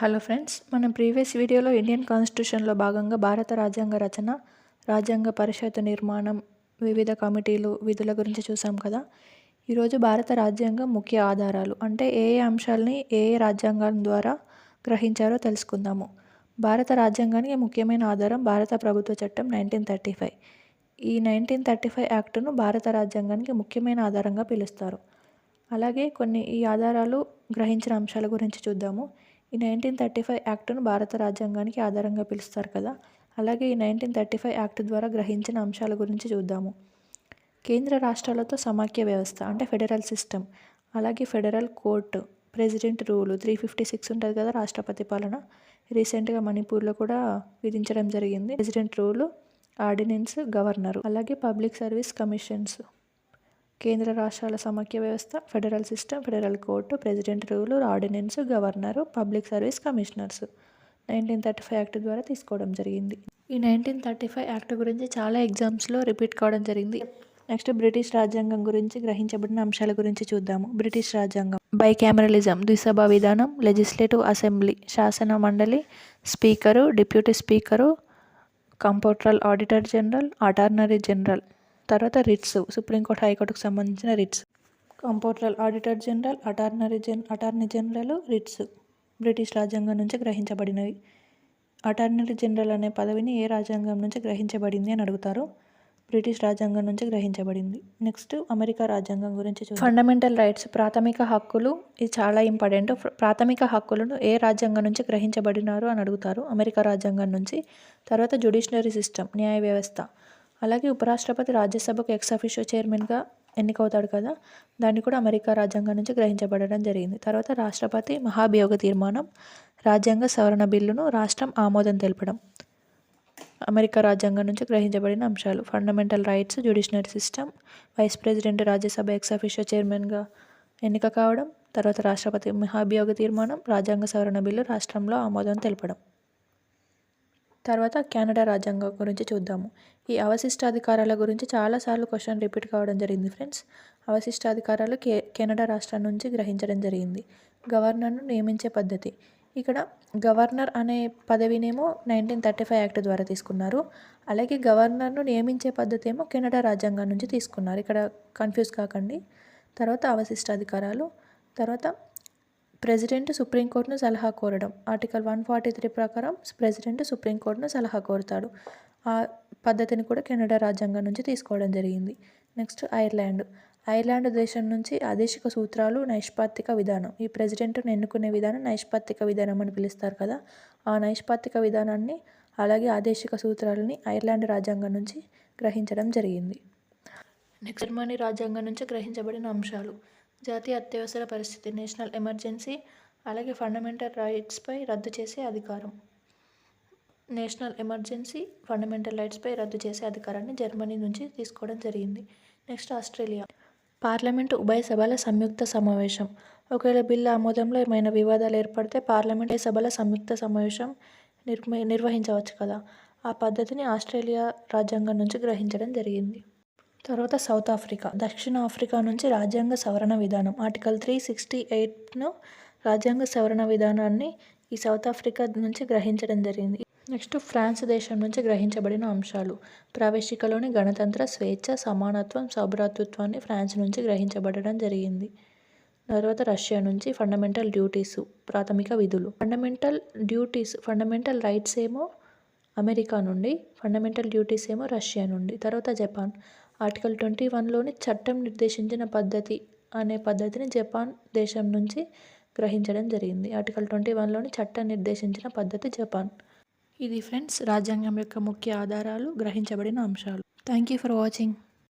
Hello friends మనం previous వీడియోలో Indian కాన్స్టిట్యూషన్లో భాగంగా భారత రాజ్యాంగ రచన రాజ్యాంగ పరిషత్ నిర్మాణం వివిధ కమిటీలు విధుల గురించి చూసాం కదా. ఈరోజు భారత రాజ్యాంగం ముఖ్య ఆధారాలు అంటే ఏ ఏ అంశాలని ఏ ఏ రాజ్యాంగం ద్వారా గ్రహించారో తెలుసుకుందాము. భారత రాజ్యాంగానికి ముఖ్యమైన ఆధారం భారత ప్రభుత్వ చట్టం నైన్టీన్ థర్టీ ఫైవ్. ఈ నైన్టీన్ థర్టీ ఫైవ్ యాక్టును భారత రాజ్యాంగానికి ముఖ్యమైన ఆధారంగా పిలుస్తారు. అలాగే కొన్ని ఈ ఆధారాలు గ్రహించిన అంశాల గురించి చూద్దాము. ఈ నైన్టీన్ థర్టీ ఫైవ్ యాక్టును భారత రాజ్యాంగానికి ఆధారంగా పిలుస్తారు కదా? అలాగే ఈ నైన్టీన్ థర్టీ ఫైవ్ యాక్ట్ ద్వారా గ్రహించిన అంశాల గురించి చూద్దాము. కేంద్ర రాష్ట్రాలతో సమాఖ్య వ్యవస్థ అంటే ఫెడరల్ సిస్టమ్ అలాగే federal court president rule three fifty six ఉంటుంది కదా రాష్ట్రపతి పాలన. రీసెంట్గా మణిపూర్లో కూడా విధించడం జరిగింది. ప్రెసిడెంట్ రూలు ఆర్డినెన్స్ గవర్నరు అలాగే పబ్లిక్ సర్వీస్ కమిషన్స్. కేంద్ర రాష్ట్రాల సమాఖ్య వ్యవస్థ federal system federal court president rule ordinance governor public service commissioners. Nineteen thirty five act ద్వారా తీసుకోవడం జరిగింది. ఈ నైన్టీన్ థర్టీ ఫైవ్ యాక్ట్ గురించి చాలా ఎగ్జామ్స్లో రిపీట్ కావడం జరిగింది. నెక్స్ట్ బ్రిటిష్ రాజ్యాంగం గురించి గ్రహించబడిన అంశాల గురించి చూద్దాము. బ్రిటిష్ రాజ్యాంగం. బై బైకామరలిజం ద్విసభ విధానం లెజిస్లేటివ్ అసెంబ్లీ శాసన మండలి speaker deputy speaker comptroller auditor general attorney general. తర్వాత రిట్స్ సుప్రీంకోర్టు హైకోర్టుకు సంబంధించిన writs. Comptroller auditor general attorney gen attorney general writs British రాజ్యాంగం నుంచి గ్రహించబడినవి. అటార్నరీ జనరల్ అనే పదవిని ఏ రాజ్యాంగం నుంచి గ్రహించబడింది అని అడుగుతారు? బ్రిటిష్ రాజ్యాంగం నుంచి గ్రహించబడింది. నెక్స్ట్ అమెరికా రాజ్యాంగం గురించి చూ ఫండమెంటల్ రైట్స్ ప్రాథమిక హక్కులు ఇది చాలా ఇంపార్టెంట్. ప్రాథమిక హక్కులను ఏ రాజ్యాంగం నుంచి గ్రహించబడినారు అని అడుగుతారు? అమెరికా రాజ్యాంగం నుంచి. తర్వాత జుడిషనరీ సిస్టమ్ న్యాయ వ్యవస్థ. అలాగే ఉపరాష్ట్రపతి రాజ్యసభకు ఎక్స్ అఫీషియో చైర్మన్గా ఎన్నికవుతాడు కదా దాన్ని కూడా అమెరికా రాజ్యాంగం నుంచి గ్రహించబడడం జరిగింది. తర్వాత రాష్ట్రపతి మహాభియోగ తీర్మానం రాజ్యాంగ సవరణ బిల్లును రాష్ట్రం ఆమోదం తెలపడం అమెరికా రాజ్యాంగం నుంచి గ్రహించబడిన అంశాలు. Fundamental rights judiciary system vice president Rajya Sabha ex officio చైర్మన్గా ఎన్నిక కావడం తర్వాత రాష్ట్రపతి మహాభియోగ తీర్మానం రాజ్యాంగ సవరణ బిల్లు రాష్ట్రంలో ఆమోదం తెలపడం. తర్వాత కెనడా రాజ్యాంగం గురించి చూద్దాము. ఈ అవశిష్టాధికారాల గురించి చాలాసార్లు క్వశ్చన్ రిపీట్ కావడం జరిగింది ఫ్రెండ్స్. అవశిష్టాధికారాలు కే కెనడా రాష్ట్రం నుంచి గ్రహించడం జరిగింది. గవర్నర్ను నియమించే పద్ధతి. ఇక్కడ గవర్నర్ అనే పదవినేమో నైన్టీన్ థర్టీ ఫైవ్ యాక్ట్ ద్వారా తీసుకున్నారు. అలాగే గవర్నర్ను నియమించే పద్ధతి ఏమో కెనడా రాజ్యాంగం నుంచి తీసుకున్నారు. ఇక్కడ కన్ఫ్యూజ్ కాకండి. తర్వాత అవశిష్టాధికారాలు. తర్వాత ప్రెసిడెంట్ సుప్రీంకోర్టును సలహా కోరడం. ఆర్టికల్ వన్ ఫార్టీ త్రీ ప్రకారం ప్రెసిడెంట్ సుప్రీంకోర్టును సలహా కోరుతాడు. ఆ పద్ధతిని కూడా కెనడా రాజ్యాంగం నుంచి తీసుకోవడం జరిగింది. Next Ireland. ఐర్లాండ్ దేశం నుంచి ఆదేశిక సూత్రాలు నైష్పాత్తిక విధానం. ఈ ప్రెసిడెంట్ను ఎన్నుకునే విధానం నైష్పాత్తిక విధానం అని పిలుస్తారు కదా. ఆ నైష్పాత్తిక విధానాన్ని అలాగే ఆదేశిక సూత్రాలని ఐర్లాండ్ రాజ్యాంగం నుంచి గ్రహించడం జరిగింది. నెక్స్ట్ జర్మనీ రాజ్యాంగం నుంచి గ్రహించబడిన అంశాలు. జాతీయ అత్యవసర పరిస్థితి నేషనల్ ఎమర్జెన్సీ అలాగే ఫండమెంటల్ రైట్స్పై రద్దు చేసే అధికారం. నేషనల్ ఎమర్జెన్సీ ఫండమెంటల్ రైట్స్పై రద్దు చేసే అధికారాన్ని జర్మనీ నుంచి తీసుకోవడం జరిగింది. Next Australia. పార్లమెంటు ఉభయ సభల సంయుక్త సమావేశం. ఒకవేళ బిల్లు ఆమోదంలో ఏమైనా వివాదాలు ఏర్పడితే పార్లమెంట్ సభల సంయుక్త సమావేశం నిర్మ నిర్వహించవచ్చు కదా. ఆ పద్ధతిని ఆస్ట్రేలియా రాజ్యాంగం నుంచి గ్రహించడం జరిగింది. తర్వాత సౌత్ ఆఫ్రికా దక్షిణ ఆఫ్రికా నుంచి రాజ్యాంగ సవరణ విధానం. ఆర్టికల్ త్రీ సిక్స్టీ ఎయిట్ను రాజ్యాంగ సవరణ విధానాన్ని ఈ సౌత్ ఆఫ్రికా నుంచి గ్రహించడం జరిగింది. నెక్స్ట్ ఫ్రాన్స్ దేశం నుంచి గ్రహించబడిన అంశాలు. ప్రవేశికలోని గణతంత్ర స్వేచ్ఛ సమానత్వం సౌభ్రాతృత్వాన్ని ఫ్రాన్స్ నుంచి గ్రహించబడడం జరిగింది. తర్వాత రష్యా నుంచి ఫండమెంటల్ డ్యూటీస్ ప్రాథమిక విధులు. ఫండమెంటల్ డ్యూటీస్ ఫండమెంటల్ రైట్స్ ఏమో అమెరికా నుండి ఫండమెంటల్ డ్యూటీస్ ఏమో రష్యా నుండి తర్వాత జపాన్. ఆర్టికల్ ట్వంటీ వన్లోని చట్టం నిర్దేశించిన పద్ధతి అనే పద్ధతిని జపాన్ దేశం నుంచి గ్రహించడం జరిగింది. ఆర్టికల్ ట్వంటీ వన్లోని చట్టం నిర్దేశించిన పద్ధతి జపాన్. ఇది ఫ్రెండ్స్ రాజ్యాంగం యొక్క ముఖ్య ఆధారాలు గ్రహించబడిన అంశాలు. Thank you for watching.